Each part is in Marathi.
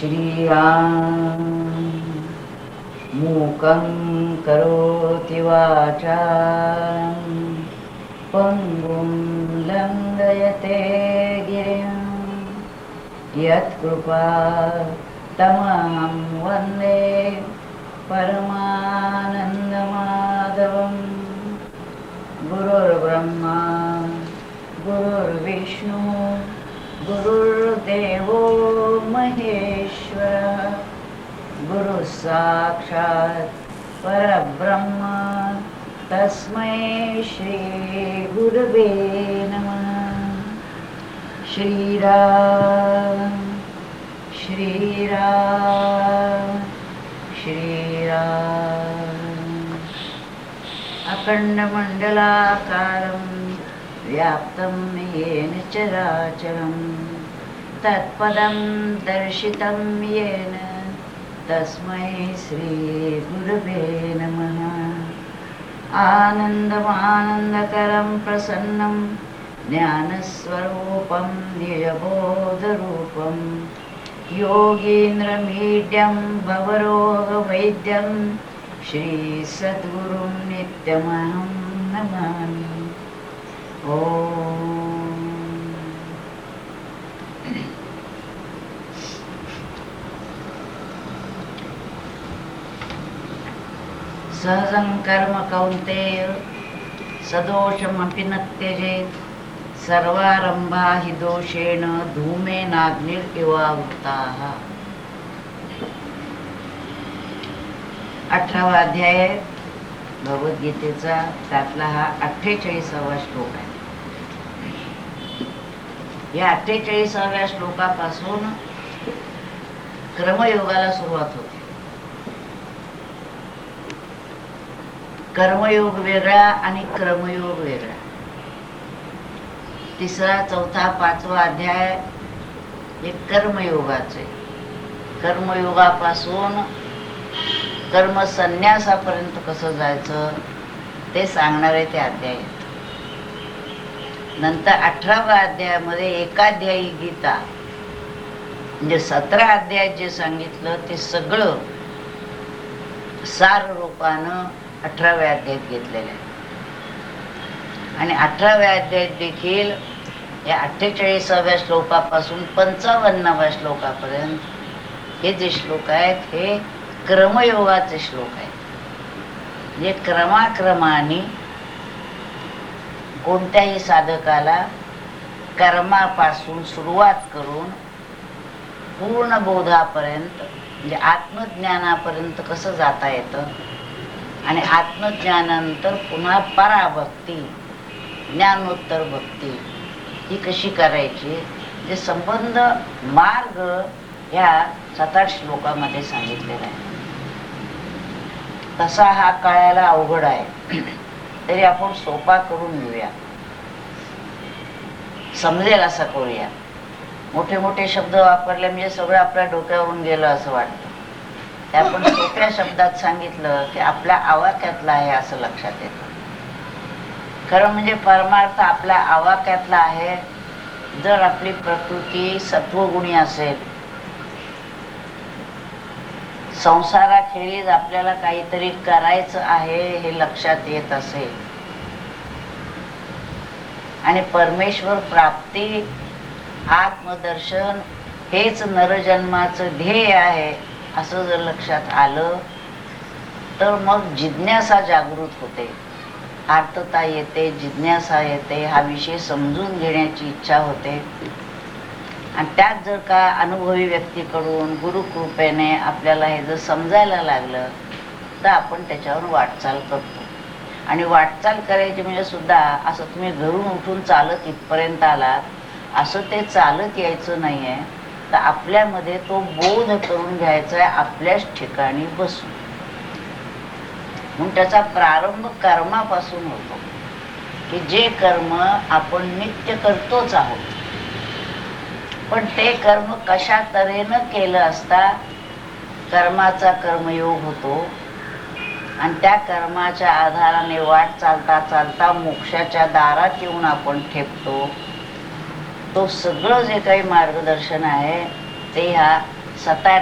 श्रीराम मूकं करोति वाचां। पङ्गुं लङ्घयते गिरिं। यत्कृपा तमहं वन्दे परमानन्दमाधवम् गुरुर्ब्रह्मा गुरुर्विष्णू गुरुर्देवो महेश्वर। गुरुः साक्षात् परब्रह्म। तस्मै श्रीगुरवे नमः। श्रीराम श्रीराम श्रीराम। अखण्डमण्डलाकारं व्याप्तं येन चराचरं तत्पदं दर्शितं येन तस्मै श्रीगुरवे नमः। आनन्दमानन्दकरं प्रसन्नं ज्ञानस्वरूपं निजबोधरूपं योगीन्द्रमीड्यं भवरोगवैद्यं श्रीसद्गुरुं नित्यमहं नमामि सहजं कर्म कौन्तेय सदोषमपि न त्यजेत् सर्वारम्भा हि दोषेण धूमेनाग्निरिवावृताः अठरावा अध्याय भगवद्गीतेचा त्यातला हा अठ्ठेचाळीसावा श्लोक आहे. या अठ्ठेचाळीसाव्या श्लोकापासून क्रमयोगाला सुरुवात होते. कर्मयोग वेगळा आणि क्रमयोग वेगळा. तिसरा चौथा पाचवा अध्याय हे कर्मयोगाचे. कर्मयोगापासून कर्म संन्यासापर्यंत कसं जायचं ते सांगणारे ते अध्याय. नंतर अठराव्या अध्यायामध्ये एकाध्यायी गीता म्हणजे सतरा अध्याय जे सांगितलं ते सगळं सार रूपानं अठराव्या अध्यायात घेतलेलं आहे. आणि अठराव्या अध्यायात देखील या अठ्ठेचाळीसाव्या श्लोकापासून पंचावन्नाव्या श्लोकापर्यंत हे जे श्लोक आहेत हे क्रमयोगाचे श्लोक आहेत. जे क्रमाक्रमाने कोणत्याही साधकाला कर्मापासून सुरुवात करून पूर्ण बोधापर्यंत म्हणजे आत्मज्ञानापर्यंत कसं जाता येतं? आणि आत्मज्ञानानंतर पुन्हा पराभक्ती ज्ञानोत्तर भक्ती ही कशी करायची? जे संबंध मार्ग ह्या सात आठ श्लोकामध्ये सांगितलेला आहे. तसा हा कळायला अवघड आहे. तरी आपण सोपा करून घेऊया. समजेल असा करूया. मोठे मोठे शब्द वापरले म्हणजे सगळं आपल्या डोक्यावरून गेलं असं वाटतं. ते आपण सोप्या शब्दात सांगितलं की आपल्या आवाक्यातलं आहे असं लक्षात येतं. खरं म्हणजे परमार्थ आपल्या आवाक्यातला आहे. जर आपली प्रकृती सत्वगुणी असेल संसाराखेरीज आपल्याला काहीतरी करायचं आहे हे लक्षात येत असेल. आणि परमेश्वर प्राप्ती आत्मदर्शन हेच नरजन्माचं ध्येय आहे असं जर लक्षात आलं तर मग जिज्ञासा जागृत होते. आर्तता येते जिज्ञासा येते हा विषय समजून घेण्याची इच्छा होते. आणि त्यात जर का अनुभवी व्यक्तीकडून गुरुकृपेने आपल्याला हे जर समजायला लागलं तर आपण त्याच्यावर वाटचाल करतो. आणि वाटचाल करायची म्हणजे सुद्धा असं तुम्ही घरून उठून चालत इथपर्यंत आलात असं ते चालत यायचं नाही आहे तर आपल्यामध्ये तो बोध करून घ्यायचा आहे आपल्याच ठिकाणी बसून. म्हणून त्याचा प्रारंभ कर्मापासून होतो की जे कर्म आपण नित्य करतोच आहोत पण ते कर्म कशा तऱ्हेनं केलं असता कर्माचा कर्मयोग होतो. आणि त्या कर्माच्या आधाराने वाट चालता चालता मोक्षाच्या दारात येऊन आपण ठेपतो. तो सगळं जे काही मार्गदर्शन आहे ते ह्या सात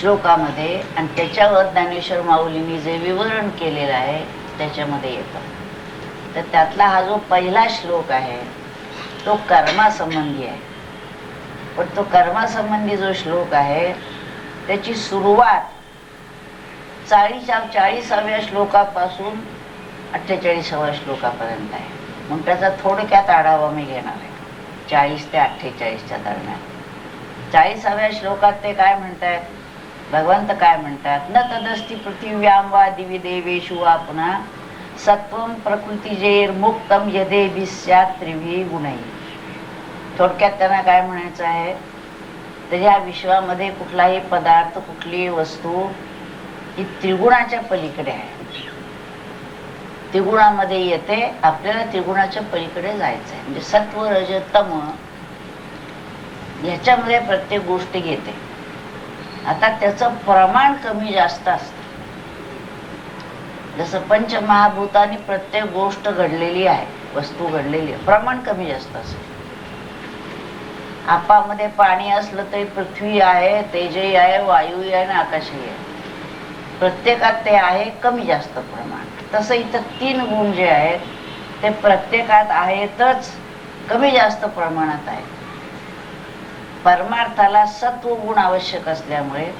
श्लोकामध्ये आणि त्याच्यावर ज्ञानेश्वर माऊलींनी जे विवरण केलेलं आहे त्याच्यामध्ये येतं. तर त्यातला हा जो पहिला श्लोक आहे तो कर्मासंबंधी आहे. पण तो कर्मासंबंधी जो श्लोक आहे त्याची सुरुवात चाळीसा चाळीसाव्या श्लोकापासून अठ्ठेचाळीसाव्या श्लोकापर्यंत आहे. मग त्याचा थोडक्यात आढावा मी घेणार आहे. चाळीस ते अठ्ठेचाळीसच्या दरम्यान. चाळीसाव्या श्लोकात ते काय म्हणतायत? भगवंत काय म्हणतात? न तदस्ती पृथिव्याम वा दिवी देवेशु वा पुन्हा सत्वम प्रकृतीजेर मुक्तम यदे विस्यात त्रिवी गुणही थोडक्यात त्यांना काय म्हणायचं आहे? तर या विश्वामध्ये कुठलाही पदार्थ कुठलीही वस्तू ही त्रिगुणाच्या पलीकडे आहे. त्रिगुणामध्ये येते आपल्याला त्रिगुणाच्या पलीकडे जायचं आहे. म्हणजे सत्व रज तम ह्याच्यामध्ये प्रत्येक गोष्ट घेते. आता त्याचं प्रमाण कमी जास्त असतं. जसं पंचमहाभूतानी प्रत्येक गोष्ट घडलेली आहे वस्तू घडलेली आहे प्रमाण कमी जास्त असतं. आपामध्ये पाणी असलं तरी पृथ्वी आहे तेजही आहे वायूही आहे आणि आकाशही आहे. प्रत्येकात ते आहे कमी जास्त प्रमाण. तसं इथं तीन गुण जे आहेत ते प्रत्येकात आहेतच कमी जास्त प्रमाणात आहे परमार्थाला सत्व गुण आवश्यक असल्यामुळे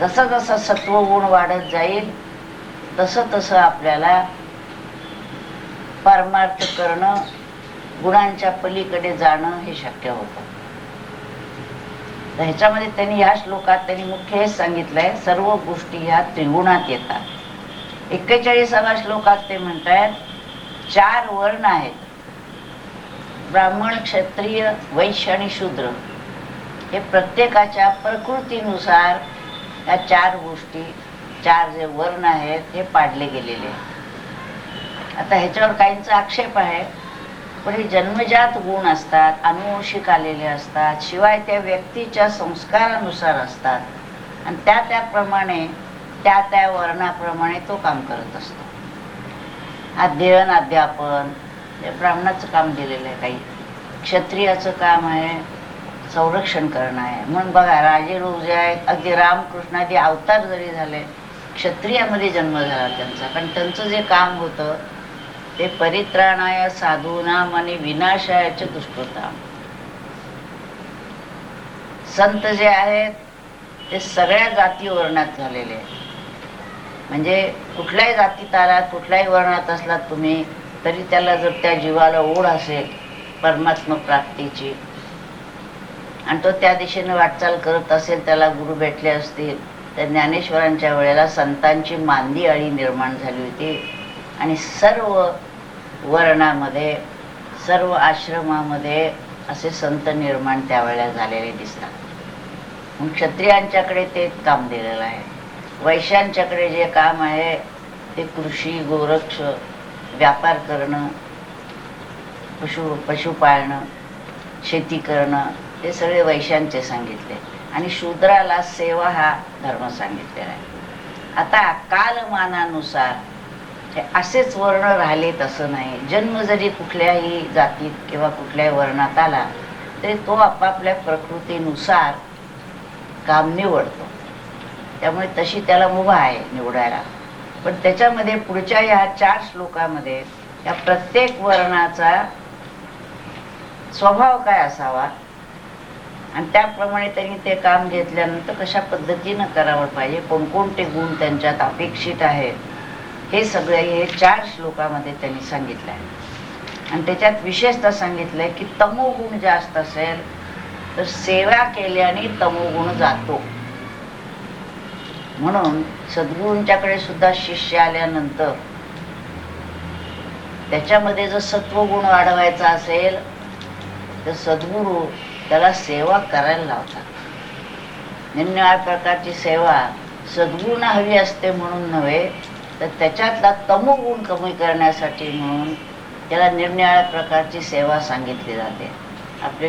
जसं जसं सत्व गुण वाढत जाईल तसं तसं आपल्याला परमार्थ करणं गुणांच्या पलीकडे जाणं हे शक्य होतं. ह्याच्यामध्ये त्यांनी या श्लोकात त्यांनी मुख्य हेच सांगितलंय सर्व गोष्टी ह्या त्रिगुणात येतात. एक्केचाळीसाव्या श्लोकात ते म्हणतात चार वर्ण आहेत. ब्राह्मण क्षत्रिय वैश्य आणि शूद्र. हे प्रत्येकाच्या प्रकृतीनुसार या चार गोष्टी चार जे वर्ण आहेत हे पाडले गेलेले आता ह्याच्यावर काहींचा आक्षेप आहे पण हे जन्मजात गुण असतात अनुवंशिक आलेले असतात शिवाय त्या व्यक्तीच्या संस्कारानुसार असतात. आणि त्या त्याप्रमाणे त्या त्या वर्णाप्रमाणे तो काम करत असतो. अध्ययन अध्यापन हे ब्राह्मणाचं काम दिलेलं आहे काही. क्षत्रियाचं काम आहे संरक्षण करणं आहे. म्हणून बघा राजे रोजे जे आहेत अगदी रामकृष्णादी अवतार जरी झाले क्षत्रियामध्ये जन्म झाला त्यांचा. कारण त्यांचं जे काम होतं ते परित्राणाय साधूनाम आणि विनाशायाचे दुष्कृताम. संत जे आहेत ते सगळ्या जाती वर्णात झालेले म्हणजे कुठल्याही जातीत आलात कुठल्याही वर्णात असलात तुम्ही तरी त्याला जर त्या जीवाला ओढ असेल परमात्म प्राप्तीची आणि तो त्या दिशेने वाटचाल करत असेल त्याला गुरु भेटले असतील तर ज्ञानेश्वरांच्या वेळेला संतांची मांदी अळी निर्माण झाली होती. आणि सर्व वर्णामध्ये सर्व आश्रमामध्ये असे संत निर्माण त्यावेळेला झालेले दिसतात. मग क्षत्रियांच्याकडे ते काम दिलेलं आहे. वैश्यांच्याकडे जे काम आहे ते कृषी गोरक्ष व्यापार करणं पशु पशु पाळणं शेती करणं हे सगळे वैश्यांचे सांगितले. आणि शूद्राला सेवा हा धर्म सांगितलेला आहे. आता कालमानानुसार असेच वर्ण राहिले तसं नाही. जन्म जरी कुठल्याही जातीत किंवा कुठल्याही वर्णात आला तरी तो आपापल्या प्रकृतीनुसार काम निवडतो. त्यामुळे तशी त्याला मुभा आहे निवडायला. पण त्याच्यामध्ये पुढच्या या चार श्लोकामध्ये या प्रत्येक वर्णाचा स्वभाव काय असावा? आणि त्याप्रमाणे त्यांनी ते काम घेतल्यानंतर कशा पद्धतीनं करावं पाहिजे? कोणकोणते गुण त्यांच्यात अपेक्षित आहेत? हे सगळे हे चार श्लोकामध्ये त्यांनी सांगितलं आहे आणि त्याच्यात विशेषतः सांगितलंय की तमोगुण जास्त असेल तर सेवा केल्याने तमोगुण जातो. म्हणून सद्गुरूंच्याकडे सुद्धा शिष्य आल्यानंतर त्याच्यामध्ये जर सत्वगुण वाढवायचा असेल तर सद्गुरू त्याला सेवा करायला लावतात. निम्न प्रकारची सेवा सद्गुण हवी असते म्हणून नव्हे तर त्याच्यातला तमोगुण कमी करण्यासाठी म्हणून त्याला निरनिराळ्या प्रकारची सेवा सांगितली जाते. आपले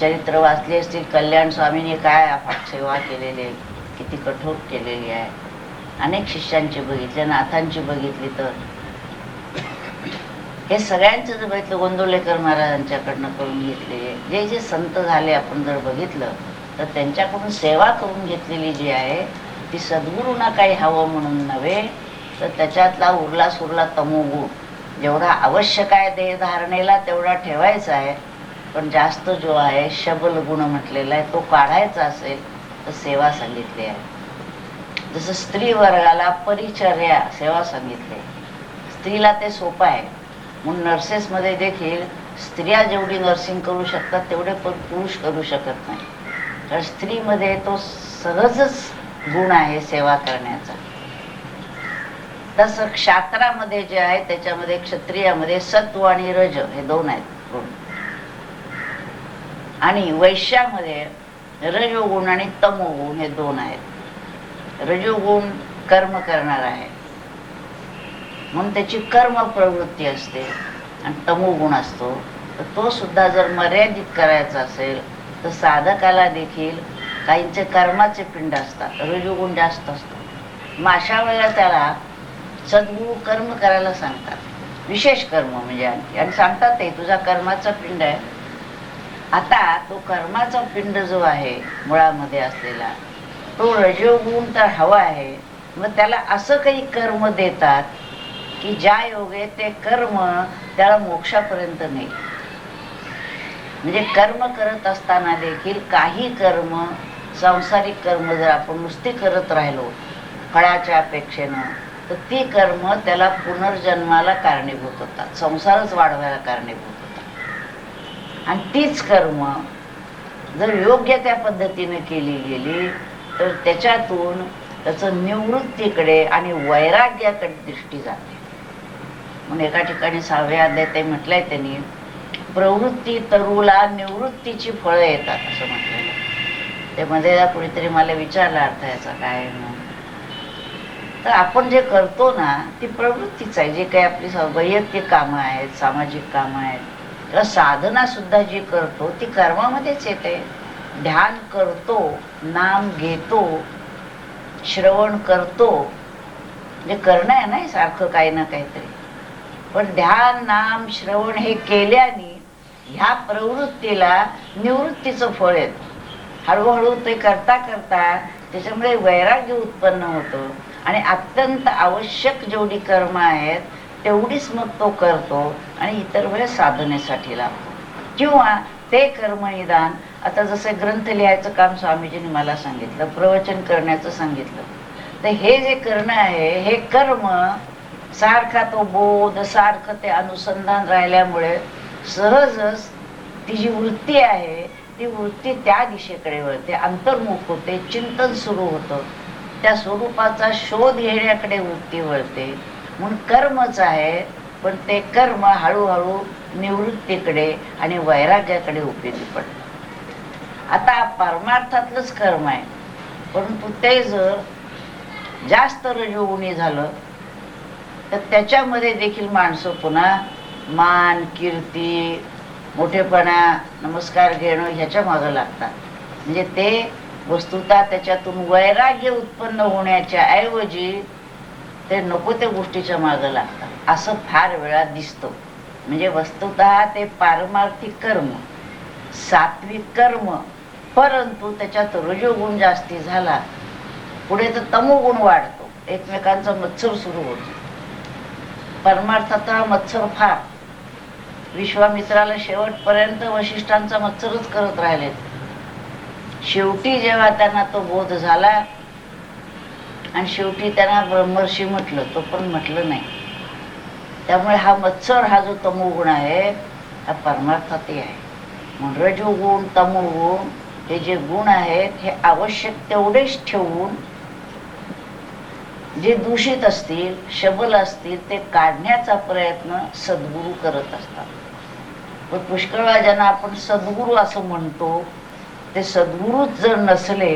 चरित्र वाचले असतील कल्याण स्वामींनी काय सेवा केलेली आहे? किती कठोर केलेली आहे? अनेक शिष्यांची बघितली नाथांची बघितली तर. हे सगळ्यांचं जर बघितलं गोंदवलेकर महाराजांच्याकडनं करून घेतलेले जे जे संत झाले आपण जर बघितलं तर त्यांच्याकडून सेवा करून घेतलेली जी आहे ती सद्गुरूंना काही हवं म्हणून नव्हे तर त्याच्यातला उरला सुरला तमोगुण जेवढा आवश्यक आहे देहधारणेला तेवढा ठेवायचा आहे. पण जास्त जो आहे शबल गुण म्हटलेला आहे तो काढायचा असेल तर सेवा सांगितली आहे. जसं स्त्री वर्गाला परिचर्या सेवा सांगितली. स्त्रीला ते सोपं आहे. म्हणून नर्सेसमध्ये देखील स्त्रिया जेवढी नर्सिंग करू शकतात तेवढे पण पुरुष करू शकत नाही. तर स्त्रीमध्ये तो सहजच गुण आहे सेवा करण्याचा. तसं क्षात्रामध्ये जे आहे त्याच्यामध्ये क्षत्रियामध्ये सत्व आणि रज हे दोन आहेत. गुण आणि वैश्यामध्ये रजोगुण आणि तमोगुण हे दोन आहेत. रजोगुण कर्म करणार आहे. म्हणून त्याची कर्म प्रवृत्ती असते आणि तमोगुण असतो. तर तो सुद्धा जर मर्यादित करायचा असेल तर साधकाला देखील काहींचे कर्माचे पिंड असतात. रजोगुण जास्त असतो मग अशा वेळेला त्याला सद्गुरू कर्म करायला सांगतात. विशेष कर्म म्हणजे आणखी. आणि सांगतात ते तुझा कर्माचा पिंड आहे. आता तो कर्माचा पिंड जो आहे मुळामध्ये असलेला तो रजोगुण तर हवा आहे मग त्याला असं काही कर्म देतात की ज्या योगे ते कर्म त्याला मोक्षापर्यंत नाही म्हणजे कर्म करत असताना देखील काही कर्म सांसारिक कर्म जर आपण नुसती करत राहिलो फळाच्या अपेक्षेनं तर ती कर्म त्याला पुनर्जन्माला कारणीभूत होतात. संसारच वाढवायला कारणीभूत होतात. आणि तीच कर्म जर योग्य त्या पद्धतीने केली गेली तर त्याच्यातून त्याचं निवृत्तीकडे आणि वैराग्याकडे दृष्टी जाते. म्हणून एका ठिकाणी सहाव्या अध्याय ते म्हटलंय त्यांनी प्रवृत्ती तरुला निवृत्तीची फळं येतात असं म्हटलेलं ते मध्ये कुणीतरी मला विचारला अर्थ याचा काय आहे म्हणून तर आपण जे करतो ना ती प्रवृत्तीच आहे. जे काही आपली वैयक्तिक कामं आहेत सामाजिक कामं आहेत किंवा साधना सुद्धा जी करतो ती कर्मामध्येच येते. ध्यान करतो नाम घेतो श्रवण करतो. म्हणजे करणं आहे ना सारखं काही ना काहीतरी. पण ध्यान नाम श्रवण हे केल्याने ह्या प्रवृत्तीला निवृत्तीचं फळ येतं. हळूहळू ते करता करता त्याच्यामुळे वैराग्य उत्पन्न होतं. आणि अत्यंत आवश्यक जेवढी कर्म आहेत तेवढीच मग तो करतो आणि इतर वेळेस साधनेसाठी लागतो. किंवा ते कर्मनिदान आता जसं ग्रंथ लिहायचं काम स्वामीजींनी मला सांगितलं प्रवचन करण्याचं सांगितलं तर हे जे करणं आहे हे कर्म सारखा तो बोध सारखं ते अनुसंधान राहिल्यामुळे सहजच ती जी वृत्ती आहे ती वृत्ती त्या दिशेकडे वळते अंतर्मुख होते चिंतन सुरू होतं. त्या स्वरूपाचा शोध घेण्याकडे वृत्ती वळते. म्हणून कर्मच आहे पण ते कर्म हळूहळू निवृत्तीकडे आणि वैराग्याकडे उपयोगी पडत. आता परमार्थातलंच कर्म आहे परंतु ते जर जास्त रजोगुणी झालं तर त्याच्यामध्ये देखील माणसं पुन्हा मान कीर्ती मोठेपणा नमस्कार घेणं ह्याच्या मागं लागतात. म्हणजे ते वस्तुतः त्याच्यातून वैराग्य उत्पन्न होण्याच्या ऐवजी ते नको त्या गोष्टीच्या मागं लागतात. असं फार वेळा दिसतो. म्हणजे वस्तुतः ते पारमार्थिक कर्म सात्विक कर्म परंतु त्याच्यात रजोगुण जास्ती झाला पुढे तर तमोगुण वाढतो. एकमेकांचा मत्सर सुरू होतो. परमार्थाचा मच्छर मत्सर फार. विश्वामित्राला शेवटपर्यंत वशिष्ठांचा मत्सरच करत राहिले शेवटी जेव्हा त्यांना तो बोध झाला आणि शेवटी त्यांना ब्रह्मर्षी म्हटलं तो पण म्हटलं नाही. त्यामुळे हा मत्सर हा जो तमोगुण आहे हा परमार्थातही आहे. म्हणून रजोगुण तमोगुण हे जे गुण आहेत हे आवश्यक तेवढेच ठेवून जे दूषित असतील शबल असतील ते काढण्याचा प्रयत्न सद्गुरू करत असतात. पण पुष्कळ वेळा ज्यांना आपण सद्गुरू असं म्हणतो ते सद्गुरूच जर नसले